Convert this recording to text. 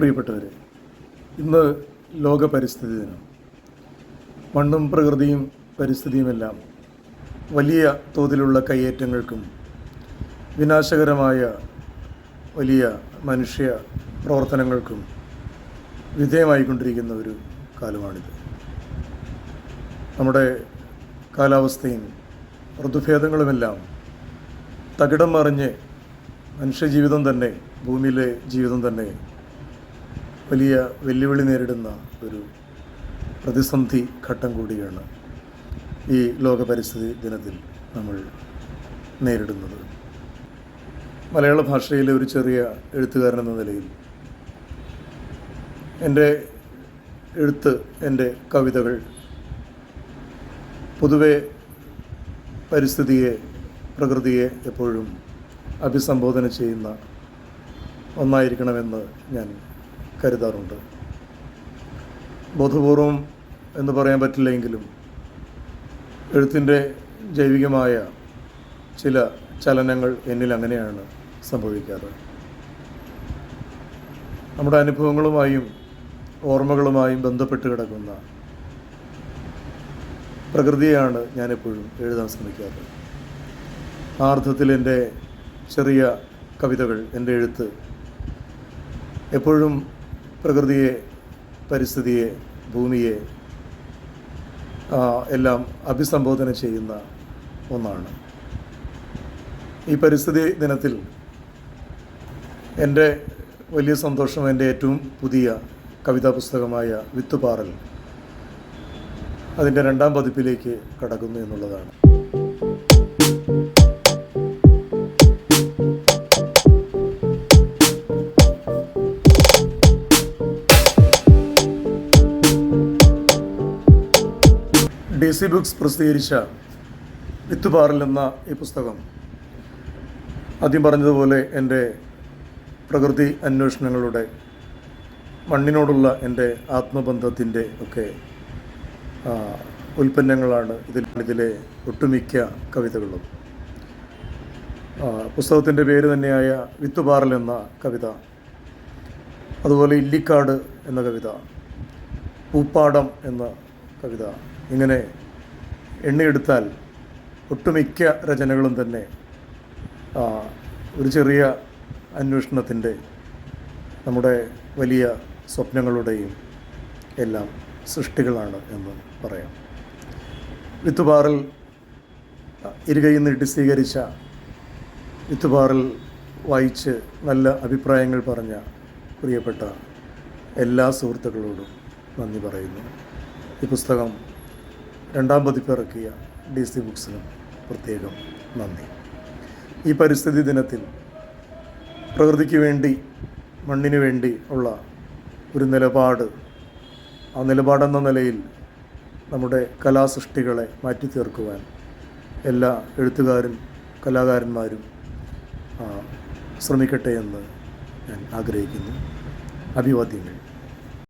പ്രിയപ്പെട്ടവരെ ഇന്ന് ലോക പരിസ്ഥിതി ദിനം. മണ്ണും പ്രകൃതിയും പരിസ്ഥിതിയുമെല്ലാം വലിയ തോതിലുള്ള കയ്യേറ്റങ്ങൾക്കും വിനാശകരമായ വലിയ മനുഷ്യ പ്രവർത്തനങ്ങൾക്കും വിധേയമായിക്കൊണ്ടിരിക്കുന്ന ഒരു കാലമാണിത്. നമ്മുടെ കാലാവസ്ഥയും ഋതുഭേദങ്ങളുമെല്ലാം തകിടം മറിഞ്ഞ് മനുഷ്യജീവിതം തന്നെ ഭൂമിയിലെ ജീവിതം തന്നെ വലിയ വെല്ലുവിളി നേരിടുന്ന ഒരു പ്രതിസന്ധി ഘട്ടം കൂടിയാണ് ഈ ലോക പരിസ്ഥിതി ദിനത്തിൽ നമ്മൾ നേരിടുന്നത്. മലയാള ഭാഷയിലെ ഒരു ചെറിയ എഴുത്തുകാരൻ എന്ന നിലയിൽ എന്റെ എഴുത്ത് എന്റെ കവിതകൾ പൊതുവെ പരിസ്ഥിതിയെ പ്രകൃതിയെ എപ്പോഴും അഭിസംബോധന ചെയ്യുന്ന ഒന്നായിരിക്കണമെന്ന് ഞാൻ കരുതാറുണ്ട്. ബോധപൂർവം എന്ന് പറയാൻ പറ്റില്ലെങ്കിലും എഴുത്തിന്റെ ജൈവികമായ ചില ചലനങ്ങൾ എന്നിൽ അങ്ങനെയാണ് സംഭവിക്കാറ്. നമ്മുടെ അനുഭവങ്ങളുമായും ഓർമ്മകളുമായും ബന്ധപ്പെട്ട് കിടക്കുന്ന പ്രകൃതിയാണ് ഞാനെപ്പോഴും എഴുതാൻ ശ്രമിക്കാറ്. ആ അർത്ഥത്തിൽ എന്റെ ചെറിയ കവിതകൾ എന്റെ എഴുത്ത് എപ്പോഴും പ്രകൃതിയെ പരിസ്ഥിതിയെ ഭൂമിയെ എല്ലാം അഭിസംബോധന ചെയ്യുന്ന ഒന്നാണ്. ഈ പരിസ്ഥിതി ദിനത്തിൽ എന്റെ വലിയ സന്തോഷം എന്റെ ഏറ്റവും പുതിയ കവിതാ പുസ്തകമായ വിത്തുപാറൽ അതിന്റെ രണ്ടാം പതിപ്പിലേക്ക് കടക്കുന്നു എന്നുള്ളതാണ്. സി ബുക്സ് പ്രസിദ്ധീകരിച്ച വിത്തുപാറൽ എന്ന ഈ പുസ്തകം. ആദ്യം പറഞ്ഞതുപോലെ എന്റെ പ്രകൃതി അന്വേഷണങ്ങളുടെ മണ്ണിനോടുള്ള എന്റെ ആത്മബന്ധത്തിന്റെ ഒക്കെ ഉൽപ്പന്നങ്ങളാണ് ഇതിൽ ഇതിലെ ഒട്ടുമിക്ക കവിതകളും. പുസ്തകത്തിന്റെ പേര് തന്നെയായ വിത്തുപാറൽ എന്ന കവിത. അതുപോലെ ഇല്ലിക്കാട് എന്ന കവിത. പൂപ്പാടം എന്ന കവിത. ഇങ്ങനെ എണ്ണിയെടുത്താൽ ഒട്ടുമിക്ക രചനകളും തന്നെ ഒരു ചെറിയ അന്വേഷണത്തിന്റെ നമ്മുടെ വലിയ സ്വപ്നങ്ങളുടെയും എല്ലാം സൃഷ്ടികളാണ് എന്ന് പറയാം. വിത്തുപാറിൽ ഇരുകൈ നീട്ടി സ്വീകരിച്ച വിത്തുപാറിൽ വായിച്ച് നല്ല അഭിപ്രായങ്ങൾ പറഞ്ഞ പ്രിയപ്പെട്ട എല്ലാ സുഹൃത്തുക്കളോടും നന്ദി പറയുന്നു. ഈ പുസ്തകം രണ്ടാം പതിപ്പിറക്കിയ ഡി സി ബുക്സിനും പ്രത്യേകം നന്ദി. ഈ പരിസ്ഥിതി ദിനത്തിൽ പ്രകൃതിക്ക് വേണ്ടി മണ്ണിന് വേണ്ടി ഉള്ള ഒരു നിലപാട് ആ നിലപാടെന്ന നിലയിൽ നമ്മുടെ കലാസൃഷ്ടികളെ മാറ്റി തീർക്കുവാൻ എല്ലാ എഴുത്തുകാരും കലാകാരന്മാരും ശ്രമിക്കട്ടെ എന്ന് ഞാൻ ആഗ്രഹിക്കുന്നു. അഭിവാദ്യങ്ങൾ.